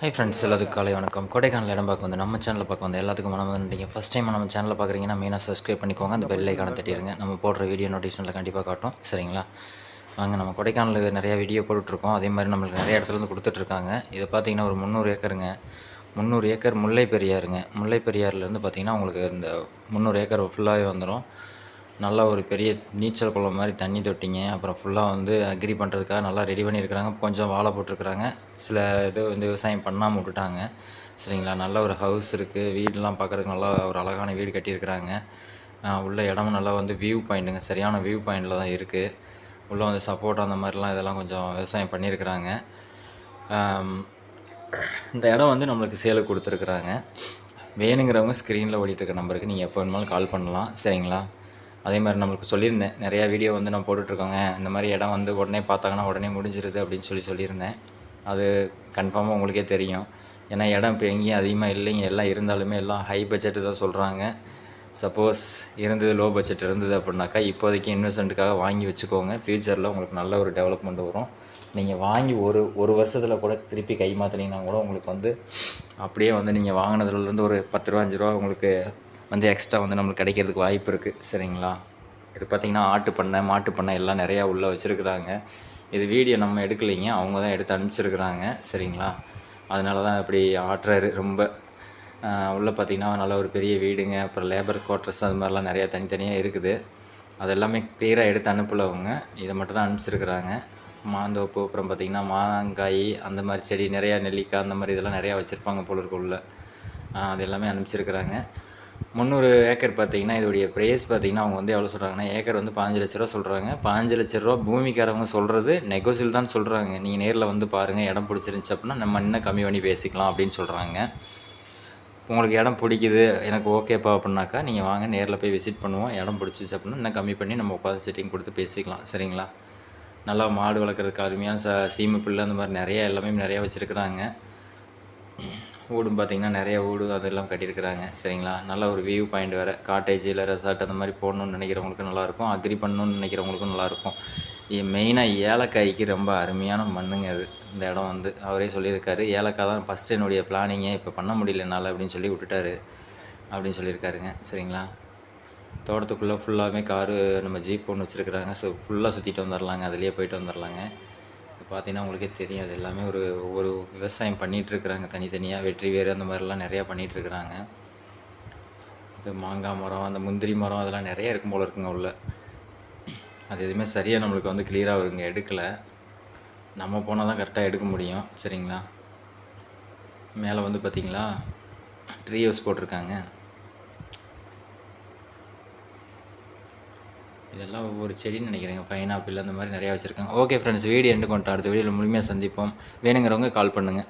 Hi friends எல்லாத்துக்கும் காலை வணக்கம். கொடைக்கானல் இடம் பார்க்க வந்து நம்ம சேனலில் பார்க்க வந்து எல்லாத்துக்கும் மனம் வந்துட்டீங்க ஃபஸ்ட் டைம் நம்ம சேனலில் பார்க்குறீங்கன்னா மெயினாக சப்ஸ்கிரைப் பண்ணிக்கோங்க. அந்த பெல் ஐக்கான தட்டிடுங்க. நம்ம போடுற வீடியோ நோட்டிஃபிகேஷனில் கண்டிப்பாக காட்டும். சரிங்களா? வாங்க நம்ம கொடைக்கானலுக்கு நிறையா வீடியோ போட்டுட்ருக்கோம். அதே மாதிரி நம்மளுக்கு நிறைய இடத்துலருந்து கொடுத்துட்ருக்காங்க. இதை பார்த்தீங்கன்னா ஒரு முந்நூறு ஏக்கருங்க. முந்நூறு ஏக்கர் முல்லை பெரியாருங்க முல்லை பெரியாறுலேருந்து பார்த்தீங்கன்னா உங்களுக்கு இந்த முந்நூறு ஏக்கர் ஃபுல்லாகவே வந்துடும் நல்லா ஒரு பெரிய நீச்சல் குளம் மாதிரி தண்ணி தொட்டிங்க. அப்புறம் ஃபுல்லாக வந்து அக்ரி பண்ணுறதுக்காக நல்லா ரெடி பண்ணியிருக்கிறாங்க. கொஞ்சம் வாழை போட்டிருக்கிறாங்க. சில இது வந்து விவசாயம் பண்ணாமல் விட்டுட்டாங்க. சரிங்களா? நல்ல ஒரு ஹவுஸ் இருக்குது வீடெலாம் பார்க்குறதுக்கு நல்லா ஒரு அழகான வீடு கட்டியிருக்கிறாங்க. உள்ள இடமும் நல்லா வந்து வியூ பாயிண்ட்டுங்க சரியான வியூ பாயிண்டில் தான் இருக்குது உள்ளே வந்து சப்போர்ட் அந்த மாதிரிலாம் இதெல்லாம் கொஞ்சம் விவசாயம் பண்ணியிருக்கிறாங்க. இந்த இடம் வந்து நம்மளுக்கு சேலுக்கு கொடுத்துருக்குறாங்க. வேணுங்கிறவங்க ஸ்க்ரீனில் ஓடிட்டுருக்க நம்பருக்கு நீங்கள் எப்போ வேணுமாலும் கால் பண்ணலாம். சரிங்களா? அதே மாதிரி நம்மளுக்கு சொல்லியிருந்தேன். நிறையா வீடியோ வந்து நான் போட்டுட்ருக்கோங்க. இந்த மாதிரி இடம் வந்து உடனே பார்த்தாங்கன்னா உடனே முடிஞ்சிருது அப்படின்னு சொல்லி சொல்லியிருந்தேன். அது கன்ஃபார்மாக உங்களுக்கே தெரியும். ஏன்னா இடம் இப்போ எங்கேயும் அதிகமாக இல்லைங்க. எல்லாம் இருந்தாலுமே எல்லாம் ஹை பட்ஜெட்டு தான் சொல்கிறாங்க சப்போஸ் இருந்தது லோ பட்ஜெட் இருந்தது அப்படின்னாக்கா இப்போதைக்கு இன்வெஸ்ட்மெண்ட்டுக்காக வாங்கி வச்சுக்கோங்க. ஃப்யூச்சரில் உங்களுக்கு நல்ல ஒரு டெவலப்மெண்ட் வரும். நீங்கள் வாங்கி ஒரு ஒரு வருஷத்தில் கூட திருப்பி கை மாற்றினீங்கன்னா கூட உங்களுக்கு வந்து அப்படியே வந்து நீங்கள் வாங்கினதுலேருந்து ஒரு பத்து ரூபா அஞ்சு ரூபா உங்களுக்கு வந்து எக்ஸ்ட்ரா வந்து நம்மளுக்கு கிடைக்கிறதுக்கு வாய்ப்பு இருக்குது சரிங்களா? இது பார்த்திங்கன்னா ஆட்டு பண்ணை மாட்டு பண்ணை எல்லாம் நிறையா உள்ளே வச்சுருக்குறாங்க. இது வீடியோ நம்ம எடுக்கலைங்க. அவங்க தான் எடுத்து அனுப்பிச்சிருக்கிறாங்க. சரிங்களா? அதனால தான் இப்படி ஆட்டுறாரு. ரொம்ப உள்ளே பார்த்திங்கன்னா நல்ல ஒரு பெரிய வீடுங்க. அப்புறம் லேபர் குவார்ட்டர்ஸ் அது மாதிரிலாம் நிறையா தனித்தனியாக இருக்குது. அது எல்லாமே கிளியராக எடுத்து அனுப்பல அவங்க இதை மட்டும் தான் அனுப்பிச்சிருக்கிறாங்க. மாந்தோப்பு அப்புறம் பார்த்திங்கன்னா மாங்காய் அந்த மாதிரி செடி நிறையா நெல்லிக்காய் அந்த மாதிரி இதெல்லாம் நிறையா வச்சுருப்பாங்க போல அது எல்லாமே அனுப்பிச்சிருக்கிறாங்க. முந்நூறு ஏக்கர் பார்த்தீங்கன்னா இதோடைய ப்ரைஸ் பார்த்தீங்கன்னா அவங்க வந்து எவ்வளோ சொல்கிறாங்கன்னா ஏக்கர் வந்து பாஞ்சு லட்ச ரூபா சொல்கிறாங்க பாஞ்சு லட்ச ரூபா பூமிக்காரவங்க சொல்கிறது நெகோசியல் தான் சொல்கிறாங்க நீங்கள் நேரில் வந்து பாருங்கள் இடம் பிடிச்சிருந்துச்சி அப்படின்னா நம்ம இன்னும் கம்மி பண்ணி பேசிக்கலாம் அப்படின்னு சொல்கிறாங்க உங்களுக்கு இடம் பிடிக்குது எனக்கு ஓகேப்பா அப்படின்னாக்கா நீங்கள் வாங்க நேரில் போய் விசிட் பண்ணுவோம். இடம் பிடிச்சிச்சு அப்படின்னா இன்னும் கம்மி பண்ணி நம்ம உட்காந்து செட்டிங் கொடுத்து பேசிக்கலாம். சரிங்களா? நல்லா மாடு வளர்க்குறதுக்கு அருமையான ச சீமை புல்லு அந்த மாதிரி நிறையா எல்லாமே நிறையா வச்சுருக்குறாங்க. வீடும் பார்த்தீங்கன்னா நிறைய வீடு அதெல்லாம் கட்டியிருக்கிறாங்க. சரிங்களா? நல்ல ஒரு வியூ பாயிண்ட் வேறு. காட்டேஜ் இல்லை ரெசார்ட் அந்த மாதிரி போடணும்னு நினைக்கிறவங்களுக்கும் நல்லாயிருக்கும். அக்ரி பண்ணணும்னு நினைக்கிறவங்களுக்கும் நல்லாயிருக்கும். மெயினாக ஏலக்காய்க்கு ரொம்ப அருமையான மண்ணுங்க அது. இந்த இடம் வந்து. அவரே சொல்லியிருக்காரு. ஏலக்காய் தான் ஃபஸ்ட்டு என்னுடைய பிளானிங்கே இப்போ பண்ண முடியல என்னால் அப்படின்னு சொல்லி விட்டுட்டாரு. அப்படின்னு சொல்லியிருக்காருங்க. சரிங்களா? தோட்டத்துக்குள்ளே ஃபுல்லாகவே காரு நம்ம ஜீப் ஒன்று வச்சுருக்குறாங்க. ஸோ ஃபுல்லாக சுற்றிட்டு வந்துடலாங்க அதுலேயே போயிட்டு வந்துடலாங்க பார்த்தீங்கன்னா உங்களுக்கே தெரியும் அது எல்லாமே ஒரு ஒரு விவசாயம் பண்ணிகிட்ருக்குறாங்க தனித்தனியாக வெற்றி வேறு அந்த மாதிரிலாம் நிறையா பண்ணிகிட்ருக்குறாங்க இது மாங்காய் மரம் அந்த முந்திரி மரம் அதெல்லாம் நிறைய இருக்கும் போல இருக்குங்க உள்ள. அது எதுவுமே சரியாக நம்மளுக்கு வந்து கிளியராக வருங்க எடுக்கலை. நம்ம போனால் தான் கரெக்டாக எடுக்க முடியும் சரிங்களா? மேலே வந்து பார்த்தீங்களா? ட்ரீ ஹவுஸ் போட்டிருக்காங்க. இதெல்லாம் ஒவ்வொரு செடின்னு நினைக்கிறேங்க. பைனாப்பிள் அந்த மாதிரி நிறையா வச்சுருக்காங்க. ஓகே ஃப்ரெண்ட்ஸ் வீடியோ எண்டு கொண்டு அடுத்த வீடியோவில் முழுமையாக சந்திப்போம். வேணுங்கிறவங்க கால் பண்ணுங்கள்